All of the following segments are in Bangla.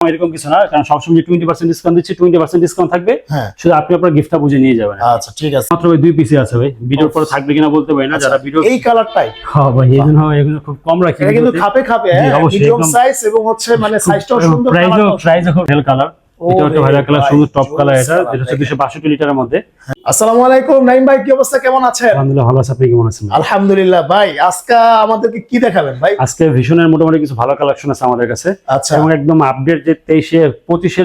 এরকম কিছু না কারণ সবসময় টোয়েন্টি পার্সেন্ট ডিসকাউন্ট দিচ্ছি টোয়েন্টি পার্সেন্ট ডিসকাউন্ট থাকবে। হ্যাঁ। শুধু আপনি আপনার গিফটটা বুঝে নিয়ে যাবেন। আচ্ছা ঠিক আছে। মাত্র ভাই দুই পিসি আছে ভাই। ভিডিওর পরে থাকবে কিনা বলতে পারি না যারা ভিডিও এই কালারটাই হ্যাঁ ভাই এই জন্য এগুলো খুব কম রাখি এটা কিন্তু খাপে খাপে মিডিয়াম সাইজ এবং হচ্ছে মানে সাইজটাও সুন্দর প্রাইসও প্রাইস প্রাইসও খুব হেল কালার এটা হচ্ছে ভাইরাল কালার ভাই, টপ কালার এটা colour, হচ্ছে দুশো বাষট্টি লিটারের মধ্যে। আসসালামু আলাইকুম নাইম ভাই কি অবস্থা? কেমন আছেন? আলহামদুলিল্লাহ ভালো আছে আপনি কেমন আছেন? আলহামদুলিল্লাহ ভাই আজকে আমাদেরকে কি দেখাবেন ভাই? আজকে মোটামুটি কিছু ভালো কালেকশন আছে আমাদের কাছে। আচ্ছা। এবং একদম আপডেট যে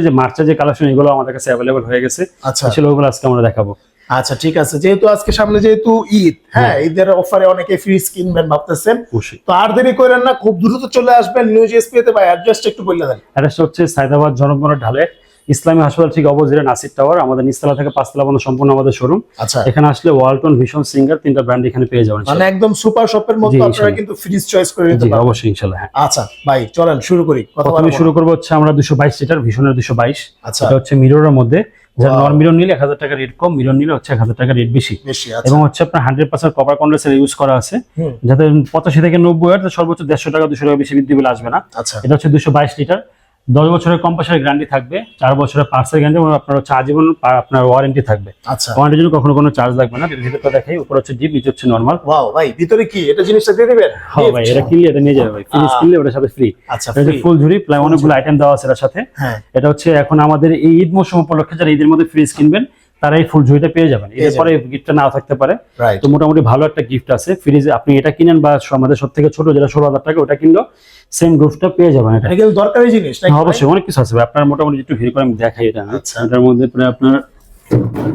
যে মার্চের যে কালেকশন এগুলো আমাদের কাছে হয়ে গেছে। আচ্ছা। আজকে আমরা দেখাবো। আচ্ছা ঠিক আছে যেহেতু আজকে সামনে যেহেতু ঈদ হ্যাঁ। ঈদের অফারে অনেকে ফ্রিজ কিনবেন ভাবতেছেন। তো আর দেরি করেন না খুব দ্রুত চলে আসবেন নিউ জিএসপি তে ভাই অ্যাড্রেসটা একটু বলে দেন। অ্যাড্রেসটা হচ্ছে সাইদাবাদ জনগণের ঢালে ইসলামী হাসপাতাল ঠিক অপোজিটে নাসির টাওয়ার আমাদের নিচতলা থেকে পাঁচতলা পর্যন্ত সম্পূর্ণ আমাদের শোরুম আচ্ছা। এখানে আসলে ওয়ালটন ভীষণ সিঙ্গার তিনটা ব্র্যান্ড এখানে পেয়ে যাবেন মানে একদম সুপার শপের মধ্যে আপনারা কিন্তু ফ্রিজ চয়েস করে নিতে পারবেন। অবশ্যই ইনশাল্লাহ হ্যাঁ। আচ্ছা ভাই চলেন শুরু করি। প্রথমে শুরু করব হচ্ছে আমরা দুশো বাইশ লিটার ভীষণের দুশো বাইশ। আচ্ছা। এটা হচ্ছে মিররের মধ্যে। যার. নন মিরর নিলে এক হাজার টাকা রেট কম মিরর নিলে হচ্ছে এক হাজার টাকা রেট বেশি। আচ্ছা। এবং হচ্ছে আপনার hundred percent copper condenser use করা আছে। যাতে পঁচাশি থেকে নব্বই হাজার সর্বোচ্চ দেড়শো টাকা দুশো টাকা বেশি বৃদ্ধি বিল আসবে না। আচ্ছা। এটা হচ্ছে দুশো বাইশ লিটার দশ বছরের কম্পাসের গ্যারান্টি থাকবে চার বছরের পার্সের গ্যারান্টি এবং আপনার হচ্ছে আজীবন আপনার ওয়ারেন্টি থাকবে। আচ্ছা। ওয়ারেন্টির জন্য কখনো কোনো চার্জ লাগবে না। ভিতরটা দেখাই উপর হচ্ছে ডিপ নিচে হচ্ছে নর্মাল ওয়াও ভাই ভিতরে কি? এটা জিনিসটা দিয়ে দিবেন? হ্যাঁ ভাই এটা কিনলে এটা নিয়ে যাবে ভাই। ফিনিশ কিনলে ওটার সাথে ফ্রি আচ্ছা এটা ফুল ঝুরি প্রায় অনেকগুলো আইটেম দেওয়া আছে এর সাথে। হ্যাঁ। এটা হচ্ছে এখন আমাদের এই ঈদ মৌসুম উপলক্ষে যারা ঈদের মধ্যে ফ্রিজ কিনবেন তারা এই ফুল ঝুড়িটা পেয়ে যাবেন। এরপরে গিফটটা নাও থাকতে পারে। তো মোটামুটি ভালো একটা গিফট আছে। ফ্রিজে আপনি এটা কিনেন বা আমাদের সব থেকে ছোট যেটা ষোলো হাজার টাকা ওটা কিনলেও সেম গিফটটা পেয়ে যাবেন এটা। কিন্তু দরকারি জিনিস হ্যাঁ, অবশ্যই অনেক কিছু আছে। আপনার মোটামুটি একটু ভিড় করে আমি দেখাই এটা। আচ্ছা। এটার মধ্যে প্রায় আপনার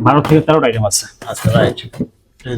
বারো থেকে তেরোটা আইটেম আছে। আচ্ছা রাইট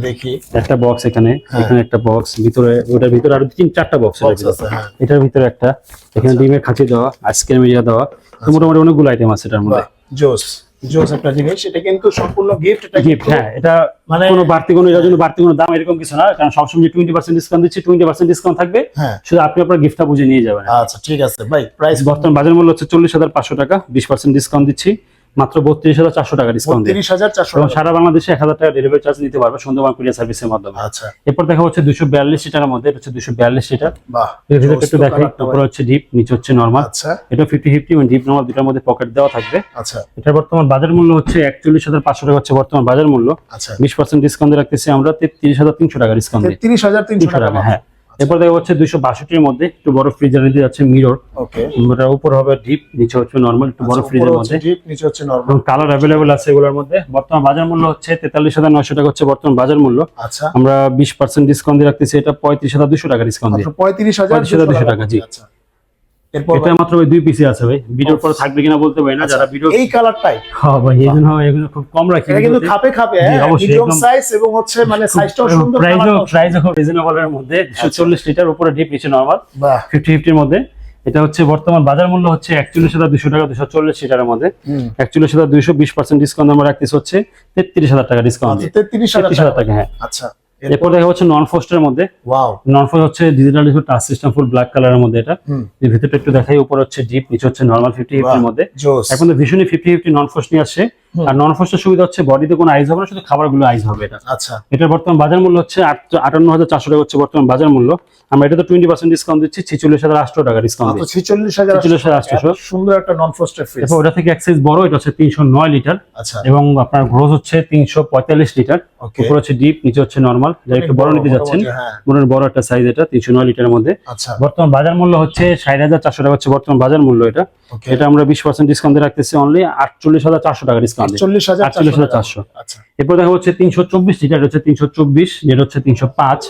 দেখি। একটা বক্স এখানে হ্যাঁ। এখানে একটা বক্স ভিতরে ওটার ভিতরে আরও তিন চারটা বক্স আছে, হ্যাঁ। এটার ভিতরে একটা। এখানে ডিমের খাঁচি দেওয়া আইসক্রিম ইয়া দেওয়া। তো মোটামুটি অনেকগুলো আইটেম আছে এটার মধ্যে। জোস। জোস একটা জিনিস এটা কিন্তু সম্পূর্ণ গিফট এটা গিফট হ্যাঁ এটা মানে- কোনো বাড়তি কোনো এটার জন্য বাড়তি কোনো দাম এরকম কিছু না কারণ সবসময় টোয়েন্টি পার্সেন্ট ডিসকাউন্ট দিচ্ছি টোয়েন্টি পার্সেন্ট ডিসকাউন্ট থাকবে হ্যাঁ। শুধু আপনি আপনার গিফটটা বুঝে নিয়ে যাবেন। আচ্ছা ঠিক আছে ভাই প্রাইস বর্তমান বাজার মূল্য হচ্ছে চল্লিশ হাজার পাঁচশো টাকা বিশ পার্সেন্ট ডিসকাউন্ট দিচ্ছি। মাত্র বত্রিশ হাজার চারশো টাকা ডিসকাউন্ট তিরিশ হাজার চারশো এবং সারা বাংলাদেশে এক হাজার টাকা ডেলিভারি চার্জ নিতে পারবে সুন্দরবন কুরিয়ার সার্ভিসের মাধ্যমে। আচ্ছা। এরপর দেখা হচ্ছে দুশো বিয়াল্লিশ লিটারের মধ্যে এটা হচ্ছে দুশো বিয়াল্লিশ লিটার। বাহ এর একটু দেখাই উপরে হচ্ছে ডিপ নিচে হচ্ছে নর্মাল আচ্ছা। এটা ফিফটি ফিফটি এবং ডিপ নর্মাল দুটার মধ্যে পকেট দেওয়া থাকবে। আচ্ছা। এটার বর্তমান বাজার মূল্য হচ্ছে একচল্লিশ হাজার পাঁচশো টাকা হচ্ছে বর্তমান বাজার মূল্য। আচ্ছা। বিশ পার্সেন্ট ডিসকাউন্ট রাখতেছি আমরা তেত্রিশ হাজার তিনশো টাকা ডিসকাউন্ট তিরিশ হাজার তিনশো টাকা হ্যাঁ। এরপর দেখা হচ্ছে দুইশো বাষট্টির মধ্যে একটু বড় ফ্রিজার নিতে যাচ্ছে মিরর ওকে ওটার উপর হবে ডিপ নিচে হচ্ছে নর্মাল একটু বড় ফ্রিজের মধ্যে। নিচে হচ্ছে নর্মাল এবং কালার অ্যাভেলেবল আছে এগুলোর মধ্যে। বর্তমান বাজার মূল্য হচ্ছে তেতাল্লিশ হাজার নয়শো টাকা হচ্ছে বর্তমান বাজার মূল্য। আচ্ছা। আমরা বিশ পার্সেন্ট ডিসকাউন্ট দিয়ে রাখতেছি এটা পঁয়ত্রিশ হাজার দুশো টাকা ডিসকাউন্ট দিয়ে। পঁয়ত্রিশ হাজার দুশো টাকা, জি। আচ্ছা। এরপর এটা মাত্র ওই দুই পিসি আছে ভাই। ভিডিওর পরে থাকবে কিনা বলতে পারি না যারা ভিডিও এই কালারটাই হ্যাঁ ভাই এই জন্য এগুলো খুব কম রাখি এটা কিন্তু খাপে খাপে মিডিয়াম সাইজ এবং হচ্ছে মানে সাইজটাও সুন্দর প্রাইসও কালারটাও খুব রিজনেবল এর মধ্যে দুশো চল্লিশ লিটার উপরে ডিপ নিচে নর্মাল বাহ। ফিফটি ফিফটির মধ্যে। এটা হচ্ছে বর্তমান বাজার মূল্য হচ্ছে একচল্লিশ হাজার দুশো টাকা দুশো চল্লিশ লিটারের মধ্যে। একচল্লিশ হাজার দুইশো বিশ পার্সেন্ট ডিসকাউন্ট আমরা রাখতেছি হচ্ছে তেত্রিশ হাজার টাকা ডিসকাউন্ট হাজার তেত্রিশ হাজার টাকা হ্যাঁ। আচ্ছা। এরপর দেখা হচ্ছে নন ফোস্টের মধ্যে। ওয়াও নন ফোস্ট হচ্ছে digital touch system full black কালারের মধ্যে এটা। এর ভিতরটা একটু দেখাই উপর হচ্ছে ডিপ নিচে হচ্ছে নরমাল ফিফটি। ফিফটির মধ্যে। এখন তো ভীষণই ফিফটি ফিফটি নন ফোস্ট নিয়ে আসছে। আর নন ফোস্টের সুবিধা হচ্ছে বডিতে কোনো আইস হবে না শুধু খাবারগুলো আইস হবে এটা। আচ্ছা। এটার বর্তমান বাজার মূল্য হচ্ছে আটান্ন হাজার চারশো টাকা হচ্ছে বর্তমান বাজার মূল্য। আমরা এটা তো টোয়েন্টি পার্সেন্ট ডিসকাউন্ট দিচ্ছি ছিচল্লিশ হাজার আটশো টাকা ডিসকাউন্ট মাত্র দিচ্ছি। ছিচল্লিশ হাজার 46,800 এত সুন্দর একটা নন ফ্রস্টেড ফ্রিজ ওটা থেকে এক সাইজ বড় এটা হচ্ছে তিনশো নয় লিটার। আচ্ছা। এবং আপনার গ্রোজ হচ্ছে তিনশো পঁয়তাল্লিশ লিটার। উপর হচ্ছে ডিপ নিচে হচ্ছে নর্মাল যারা একটু বড় নিতে যাচ্ছেন হ্যাঁ। মনে হয় বড় একটা সাইজ এটা তিনশো নয় লিটারের মধ্যে। আচ্ছা। বর্তমান বাজার মূল্য হচ্ছে ষাট হাজার চারশো টাকা হচ্ছে বর্তমান বাজার মূল্য এটা। এটা আমরা বিশ পার্সেন্ট ডিসকাউন্ট রাখতেছি অনলি আটচল্লিশ হাজার চারশো টাকা ডিসকাউন্ট হাজার আটচল্লিশ হাজার চারশো আচ্ছা। এরপর দেখা হচ্ছে তিনশো চব্বিশ হচ্ছে তিনশো চব্বিশ যেটা হচ্ছে তিনশো পাঁচ।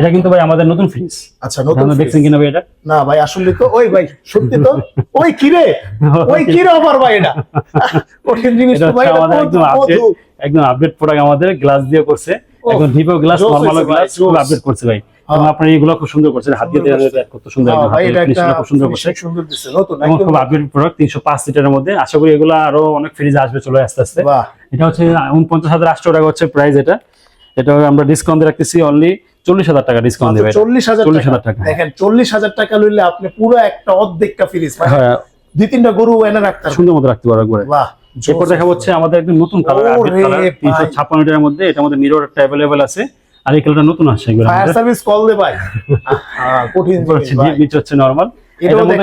এটা কিন্তু ভাই আমাদের নতুন ফ্রিজ। আচ্ছা নতুন দেখছেন কিনা ভাই এটা? না ভাই আসলে তো ওই ভাই সত্যি তো? ওই কিরে ওই কিরে অফার ভাই এটা? কঠিন জিনিস তো ভাই আমাদের একদম আপডেট একদম আপডেট প্রোডাক্ট আমাদের গ্লাস দিয়ে করছে। এখন Vivo glass normal glass update করছে ভাই। এবং আপনার এইগুলো খুব সুন্দর করছে হাত দিয়ে। কত সুন্দর হ্যাঁ, খুব সুন্দর করছে এবং আপডেট প্রোডাক্ট তিনশো পাঁচ লিটারের মধ্যে। আশা করি এগুলো আরও অনেক ফ্রিজ আসবে চলে আস্তে আস্তে। এটা হচ্ছে উনপঞ্চাশ হাজার আটশো টাকা হচ্ছে প্রাইস এটা। এটা আমরা ডিসকাউন্ট রাখতেছি অনলি চল্লিশ হাজার টাকা ডিসকাউন্ট দেবে চল্লিশ হাজার টাকা। দেখেন চল্লিশ হাজার টাকা লইলে আপনি পুরো একটা অর্ধেকটা ফ্রিজ হ্যাঁ। দুই তিনটা গরু এনে রাখতে সুন্দর মতো রাখতে এরপর দেখা হচ্ছে আমাদের একদম নতুন কালার তিনশো ছাপ্পান্ন মধ্যে। এটার মধ্যে মিরর একটা অ্যাভেলেবেল আছে। আর এই কালারটা নতুন আসছে এগুলো ফায়ার সার্ভিস কল দে ভাই। কঠিন জিনিস ভাই। হচ্ছে নরমাল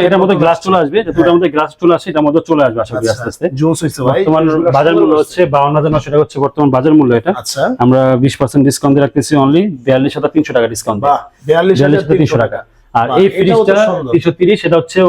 এটার মধ্যে গ্লাস চলে আসবে। দুটার মধ্যে গ্লাস চলে আসে এটার মধ্যে চলে আসবে আশা করি আস্তে আস্তে। জোস হইছে ভাই। বর্তমান বাজার মূল্য হচ্ছে বাউন্ন হাজার নশো টাকা হচ্ছে বর্তমান বাজার মূল্য এটা। আচ্ছা। আমরা বিশ পার্সেন্ট ডিসকাউন্ট দিয়ে রাখতেছি অনলি বিয়াল্লিশ হাজার তিনশো টাকা ডিসকাউন্ট বাহ হাজার তিনশো টাকা। আর এই ফ্রিজটা। তিনশো তিরিশ এটা হচ্ছে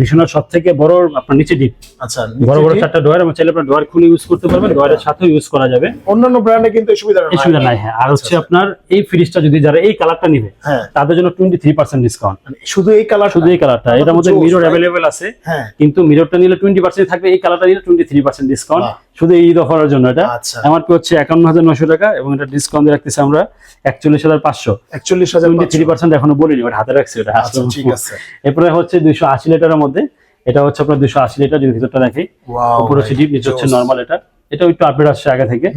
ভীষণের সব থেকে বড় আপনার নিচে ডিপ আচ্ছা বড় বড় চারটা ডোয়ার এবং চাইলে আপনার ডোয়ার খুলে ইউজ করতে পারবেন ডোয়ারের সাথে ইউজ করা যাবে। অন্যান্য ব্র্যান্ডে কিন্তু এই সুবিধা এই সুবিধা নাই হ্যাঁ। আর হচ্ছে আপনার এই ফ্রিজটা যদি যারা এই কালারটা নিবে হ্যাঁ। তাদের জন্য টোয়েন্টি থ্রি পার্সেন্ট ডিসকাউন্ট মানে শুধু এই কালার শুধু এই কালারটা এটার মধ্যে মিরর। অ্যাভেলেবেল আছে হ্যাঁ। কিন্তু মিররটা নিলে টোয়েন্টি পার্সেন্ট থাকবে এই কালারটা নিলে টোয়েন্টি থ্রি পার্সেন্ট ডিসকাউন্ট। শুধু এই ঈদ অফারের জন্য এটা। আমার এমআরপি হচ্ছে একান্ন হাজার নশো টাকা এবং এটা ডিসকাউন্ট রাখতেছি আমরা একচল্লিশ হাজার পাঁচশো। একচল্লিশ হাজার থ্রি পার্সেন্ট এখনও বলিনি ওটা হাতে রাখছি ওটা আচ্ছা ঠিক আছে। এরপরে হচ্ছে দুইশো আশি লিটারের মধ্যে। এটা হচ্ছে আপনার দুইশো আশি লিটার যদি ভিতরটা দেখি। উপরে হচ্ছে ডিপ নিচে হচ্ছে। নর্মাল এটা এটা একটু আপডেট আসছে আগে থেকে।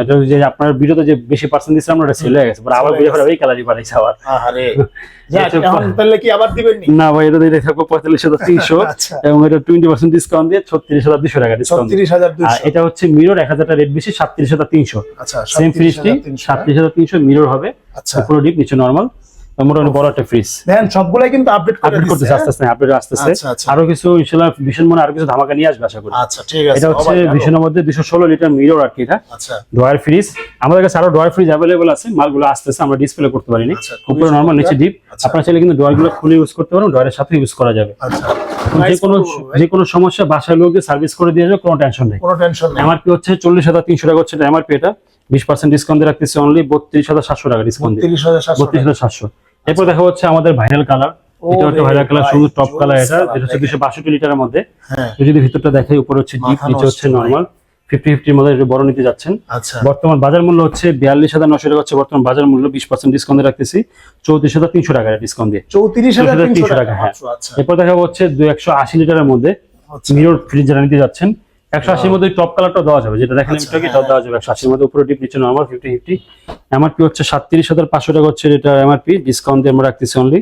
এটা যে আপনার ভিডিওতে যে বেশি পার্সেন্ট দিচ্ছে আমরা ওটা সেল হয়ে গেছে। পরে আবার হয়ে করে ওই কালারই বানাইছে আবার। আহারে। যাক, এটা এখন তাহলে কি আবার দিবেন না ভাই এটা দিয়ে থাকব পঁয়তাল্লিশ হাজার তিনশো। আচ্ছা। এবং এটা টোয়েন্টি পার্সেন্ট ডিসকাউন্ট দিয়ে ছত্রিশ হাজার দুশো টাকা ডিসকাউন্ট হাজার এটা হচ্ছে মিরর এক হাজার রেট বেশি সাতত্রিশ হাজার তিনশো। আচ্ছা সেম 37,300 ফ্রিজটি সাতত্রিশ হাজার তিনশো মিরর হবে। আচ্ছা। উপরে ডিপ নিচে নর্মাল মোটামুটি বড় একটা ফ্রিজ দেখেন সবগুলাই কিন্তু আপডেট করে আপডেট করতেছে আস্তে আস্তে আপডেট আসতেছে। আচ্ছা, আচ্ছা। আরও কিছু ইনশাল্লাহ ভীষণ মনে আরও কিছু ধামাকা নিয়ে আসবে আশা করি। আচ্ছা ঠিক আছে এটা হচ্ছে মধ্যে দুশো ষোলো লিটার মিরর আর কি এটা। আচ্ছা। Drawer fridge. আমাদের কাছে আরও ফ্রিজ আছে মালগুলো আসতেছে আমরা ডিসপ্লে করতে পারিনি। উপরে নরমাল নিচে ডিপ। আপনারা চাইলে কিন্তু ড্রয়ারগুলো খুলে ইউজ করতে পারেন ড্রয়ারের সাথে ইউজ করা যাবে। আচ্ছা। যে কোনো? যে সমস্যা বাসায় লোকে সার্ভিস করে দিয়ে যাবে কোনো টেনশন নেই। কোনো টেনশন নেই। এমআরপি হচ্ছে চল্লিশ হাজার তিনশো টাকা হচ্ছে এমআরপি এটা। বিশ পার্সেন্ট ডিসকাউন্ট দিয়ে রাখতেছি অনলি বত্রিশ হাজার সাতশো টাকা ডিসকাউন্ট বত্রিশ হাজার সাতশো এরপর দেখা হচ্ছে আমাদের ভাইরাল কালার এটা হচ্ছে ভাইরাল কালার শুধু টপ কালার এটা যেটা হচ্ছে। দুশো বাষট্টি লিটারের মধ্যে। হ্যাঁ। যদি ভিতরটা দেখাই উপরে হচ্ছে ডিপ নিচে হচ্ছে নর্মাল ফিফটি ফিফটির মধ্যে বড় নিতে যাচ্ছেন। আচ্ছা। বর্তমান বাজার মূল্য হচ্ছে বিয়াল্লিশ হাজার নশো টাকা হচ্ছে বর্তমান বাজার মূল্য বিশ পার্সেন্ট ডিসকাউন্ট রাখতেছি। চৌত্রিশ হাজার তিনশো টাকা ডিসকাউন্ট দিয়ে। চৌত্রিশ হাজার তিনশো টাকা। হ্যাঁ। আচ্ছা এরপর দেখা হচ্ছে দুই একশো আশি লিটারের মধ্যে আচ্ছা। মিরর ফ্রিজ যারা নিতে যাচ্ছেন একশো আশির মধ্যে টপ কালারটা দেওয়া যাবে। যেটা দেখেন আচ্ছা, এটাকে হ্যাঁ। দেওয়া যাবে। একশো আশির মধ্যে উপরে ডিপ নিচে নর্মাল ফিফটি ফিফটি এমআরপি হচ্ছে সাতত্রিশ হাজার পাঁচশো টাকা হচ্ছে এটা এমআরপি ডিসকাউন্ট দিয়ে আমরা রাখতেছি অনলি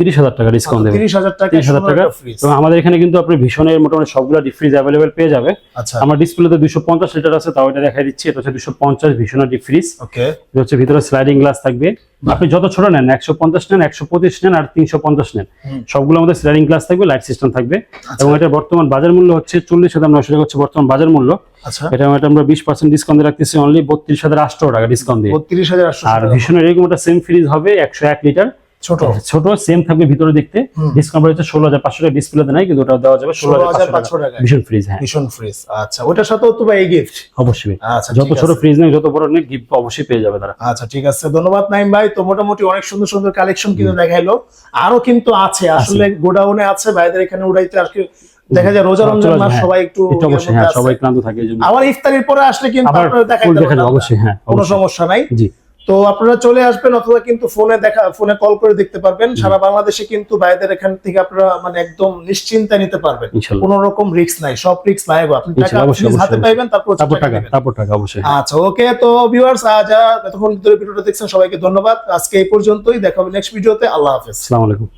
তিরিশ হাজার টাকা ডিসকাউন্ট দেবে। তিরিশ হাজার টাকা তিরিশ হাজার টাকা। এবং আমাদের এখানে কিন্তু আপনি ভীষণের মোটামুটি সবগুলো ডিপ ফ্রিজ অ্যাভেলেবেল পেয়ে যাবে। আচ্ছা। আমার ডিসপ্লেতে দুশো পঞ্চাশ লিটার আছে তাও এটা দেখাই দিচ্ছি। এটা হচ্ছে দুশো পঞ্চাশ ভীষণের ডিপ ফ্রিজ ওকে হচ্ছে ভিতরে স্লাইডিং গ্লাস থাকবে। আপনি যত ছোট নেন একশো পঞ্চাশ নেন একশো পঁচিশ নেন আর তিনশো পঞ্চাশ নেন। সবগুলো আমাদের স্লাইডিং গ্লাস থাকবে লাইট সিস্টেম থাকবে। আচ্ছা। এবং এটা বর্তমান বাজার মূল্য হচ্ছে চল্লিশ হাজার নশো টাকা হচ্ছে বর্তমান বাজার মূল্য। আচ্ছা। এটা আমরা বিশ পার্সেন্ট ডিসকাউন্ট রাখতেছি অনলি বত্রিশ হাজার আটশো টাকা ডিসকাউন্ট দিয়ে। বত্রিশ হাজার আর। ভীষণের এরকম একটা সেম ফ্রিজ হবে একশো এক লিটার ছোট। ছোট সেম থাকবে ভিতরে দেখতে। ডিসকাউন্ট হচ্ছে ষোলো হাজার পাঁচশো টাকা ডিসপ্লেতে নাই কিন্তু ওটা দেওয়া যাবে ষোলো হাজার পাঁচশো টাকা। ভীষণ ফ্রিজ হ্যাঁ। ভীষণ ফ্রিজ আচ্ছা। ওটার সাথেও তো ভাই গিফট অবশ্যই। আচ্ছা যত ছোট ফ্রিজ নেই যত বড় নেই গিফট অবশ্যই পেয়ে যাবে তারা। আচ্ছা ঠিক আছে। ধন্যবাদ নাইম ভাই। তো মোটামুটি অনেক সুন্দর সুন্দর কালেকশন কিন্তু দেখাইলো। আরও কিন্তু আছে। আসলে গোডাউনে আছে ভাইদের এখানে উড়াইতে আর কি দেখা যায় রোজা রমজান মাস হ্যাঁ, সবাই একটু অবশ্যই হ্যাঁ সবাই ক্লান্ত থাকে আবার ইফতারির পরে আসলে কিন্তু আপনারা দেখা যাবে অবশ্যই হ্যাঁ কোনো সমস্যা নাই। তো আপনারা চলে আসবেন অথবা কিন্তু ফোনে দেখা ফোনে কল করে দেখতে পারবেন। সারা বাংলাদেশে কিন্তু ভাইদের এখান থেকে আপনারা মানে একদম নিশ্চিন্তায় নিতে পারবেন। কোন রকম রিস্ক নাই সব রিস্ক নাই আপনি টাকা হাতে পাইবেন তারপর টাকা তারপর টাকা অবশ্যই। আচ্ছা ওকে তো ভিউয়ার্স আজ এতক্ষণ ধরে ভিডিওটা দেখছেন সবাইকে ধন্যবাদ। আজকে এই পর্যন্তই দেখা হবে নেক্সট ভিডিওতে আল্লাহ হাফেজ। আসসালামু আলাইকুম।